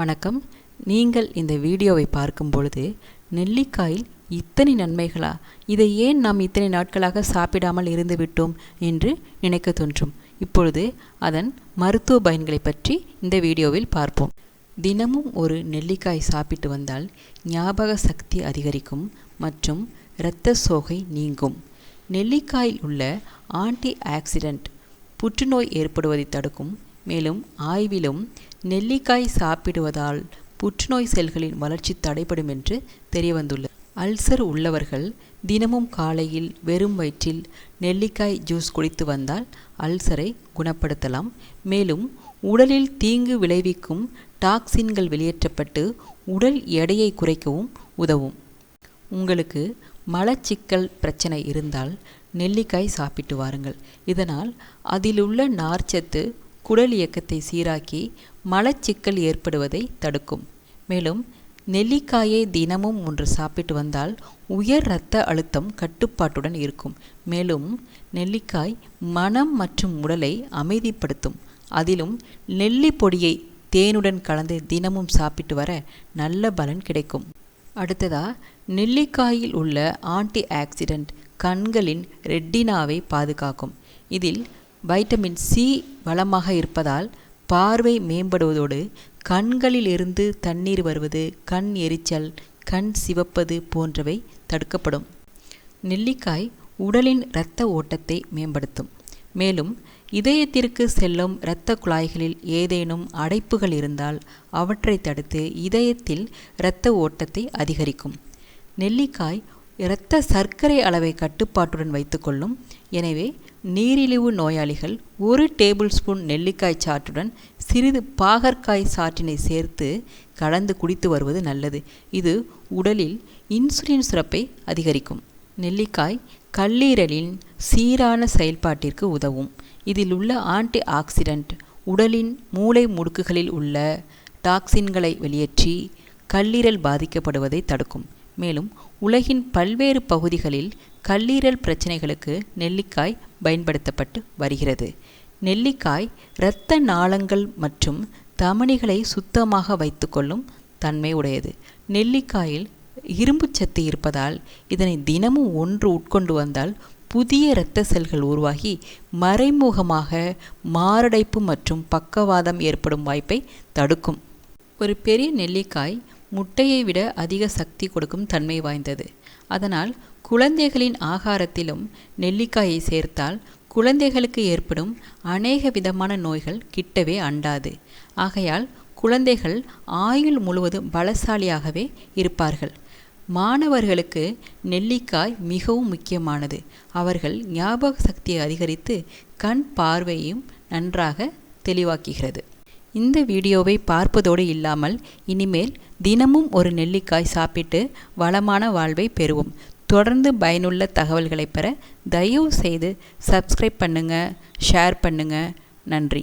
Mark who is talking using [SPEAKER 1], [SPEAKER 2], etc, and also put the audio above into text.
[SPEAKER 1] வணக்கம். நீங்கள் இந்த வீடியோவை பார்க்கும் பொழுது நெல்லிக்காயில் இத்தனை நன்மைகளா? இதை ஏன் நாம் இத்தனை நாட்களாக சாப்பிடாமல் இருந்துவிட்டோம் என்று நினைக்க தோன்றும். இப்பொழுது அதன் மருத்துவ பயன்களை பற்றி இந்த வீடியோவில் பார்ப்போம். தினமும் ஒரு நெல்லிக்காய் சாப்பிட்டு வந்தால் ஞாபக சக்தி அதிகரிக்கும் மற்றும் இரத்த சோகை நீங்கும். நெல்லிக்காயில் உள்ள ஆன்டி ஆக்சிடென்ட் புற்றுநோய் ஏற்படுவதை தடுக்கும் மேலும் ஆய்விலும் நெல்லிக்காய் சாப்பிடுவதால் புற்றுநோய் செல்களின் வளர்ச்சி தடைபடும் என்று தெரியவந்துள்ளது. அல்சர் உள்ளவர்கள் தினமும் காலையில் வெறும் வயிற்றில் நெல்லிக்காய் ஜூஸ் குடித்து வந்தால் அல்சரை குணப்படுத்தலாம். மேலும் உடலில் தீங்கு விளைவிக்கும் டாக்சின்கள் வெளியேற்றப்பட்டு உடல் எடையை குறைக்கவும் உதவும். உங்களுக்கு மலச்சிக்கல் பிரச்சனை இருந்தால் நெல்லிக்காய் சாப்பிட்டு வாருங்கள். இதனால் அதிலுள்ள நார்ச்சத்து குடல் இயக்கத்தை சீராக்கி மலச்சிக்கல் ஏற்படுவதை தடுக்கும். மேலும் நெல்லிக்காயை தினமும் ஒன்று சாப்பிட்டு வந்தால் உயர் இரத்த அழுத்தம் கட்டுப்பாட்டுடன் இருக்கும். மேலும் நெல்லிக்காய் மனம் மற்றும் உடலை அமைதிப்படுத்தும். அதிலும் நெல்லி பொடியை தேனுடன் கலந்து தினமும் சாப்பிட்டு வர நல்ல பலன் கிடைக்கும். அடுத்ததா நெல்லிக்காயில் உள்ள ஆன்டி ஆக்சிடென்ட் கண்களின் ரெட்டினாவை பாதுகாக்கும். இதில் வைட்டமின் சி வளமாக இருப்பதால் பார்வை மேம்படுவதோடு கண்களில் இருந்து தண்ணீர் வருவது கண் எரிச்சல் கண் சிவப்பது போன்றவை தடுக்கப்படும். நெல்லிக்காய் உடலின் இரத்த ஓட்டத்தை மேம்படுத்தும். மேலும் இதயத்திற்கு செல்லும் இரத்த குழாய்களில் ஏதேனும் அடைப்புகள் இருந்தால் அவற்றை தடுத்து இதயத்தில் இரத்த ஓட்டத்தை அதிகரிக்கும். நெல்லிக்காய் இரத்த சர்க்கரை அளவை கட்டுப்பாட்டுடன் வைத்துக்கொள்ளும். எனவே நீரிழிவு நோயாளிகள் ஒரு டேபிள் ஸ்பூன் நெல்லிக்காய் சாற்றுடன் சிறிது பாகற்காய் சாற்றினை சேர்த்து கலந்து குடித்து வருவது நல்லது. இது உடலில் இன்சுலின் சுரப்பை அதிகரிக்கும். நெல்லிக்காய் கல்லீரலின் சீரான செயல்பாட்டிற்கு உதவும். இதில் உள்ள ஆன்டி ஆக்சிடென்ட் உடலின் மூளை முடுக்குகளில் உள்ள டாக்சின்களை வெளியேற்றி கல்லீரல் பாதிக்கப்படுவதை தடுக்கும். மேலும் உலகின் பல்வேறு பகுதிகளில் கல்லீரல் பிரச்சனைகளுக்கு நெல்லிக்காய் பயன்படுத்தப்பட்டு வருகிறது. நெல்லிக்காய் இரத்த நாளங்கள் மற்றும் தமனிகளை சுத்தமாக வைத்துக்கொள்ளும் தன்மை உடையது. நெல்லிக்காயில் இரும்பு சத்து இருப்பதால் இதனை தினமும் ஒன்று உட்கொண்டு வந்தால் புதிய இரத்த செல்கள் உருவாகி மறைமுகமாக மாரடைப்பு மற்றும் பக்கவாதம் ஏற்படும் வாய்ப்பை தடுக்கும். ஒரு பெரிய நெல்லிக்காய் முட்டையை விட அதிக சக்தி கொடுக்கும் தன்மை வாய்ந்தது. அதனால் குழந்தைகளின் ஆகாரத்திலும் நெல்லிக்காயை சேர்த்தால் குழந்தைகளுக்கு ஏற்படும் அநேக விதமான நோய்கள் கிட்டவே அண்டாது. ஆகையால் குழந்தைகள் ஆயுள் முழுவதும் பலசாலியாகவே இருப்பார்கள். மாணவர்களுக்கு நெல்லிக்காய் மிகவும் முக்கியமானது. அவர்கள் ஞாபக சக்தியை அதிகரித்து கண் பார்வையும் நன்றாக தெளிவாக்குகிறது. இந்த வீடியோவை பார்ப்பதோடு இல்லாமல் இனிமேல் தினமும் ஒரு நெல்லிக்காய் சாப்பிட்டு வளமான வாழ்வை பெறுவோம். தொடர்ந்து பயனுள்ள தகவல்களை பெற தயவு செய்து சப்ஸ்கிரைப் பண்ணுங்கள் ஷேர் பண்ணுங்கள் நன்றி.